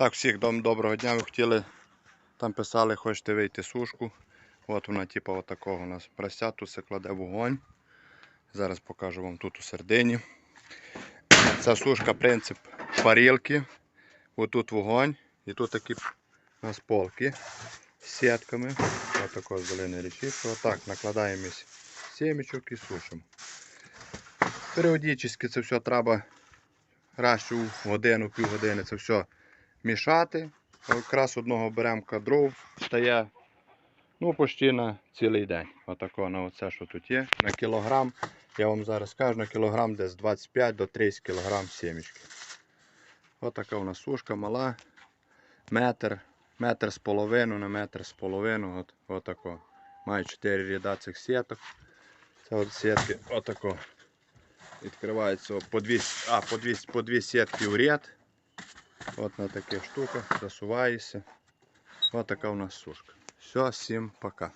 Так, всіх доброго дня. Ви хотіли, там писали, хочете вийти сушку. От вона, типу, отакого у нас прося, тут се кладе вогонь. Зараз покажу вам тут у середині. Ця сушка принцип парілки. Отут вогонь. І тут такі у нас полки з сітками. Отако зелене решітко. Отак накладаємо сімечок і сушимо. Періодично це все треба раз у годину, півгодини це все мішати. Якраз одного беремо дров, стає ну, почти на цілий день. Отако на оце, що тут є. На кілограм, я вам зараз скажу, на кілограм десь 25 до 30 кілограм сімечки. Отака у нас сушка мала. Метр, метр з половиною на метр з половиною. От, отако. Маю 4 ряда цих сіток. Це от сітки отако. Відкривається по дві сітки в ряд. От на таких штуках засуваєшся. Ось така у нас сушка. Все, всім пока.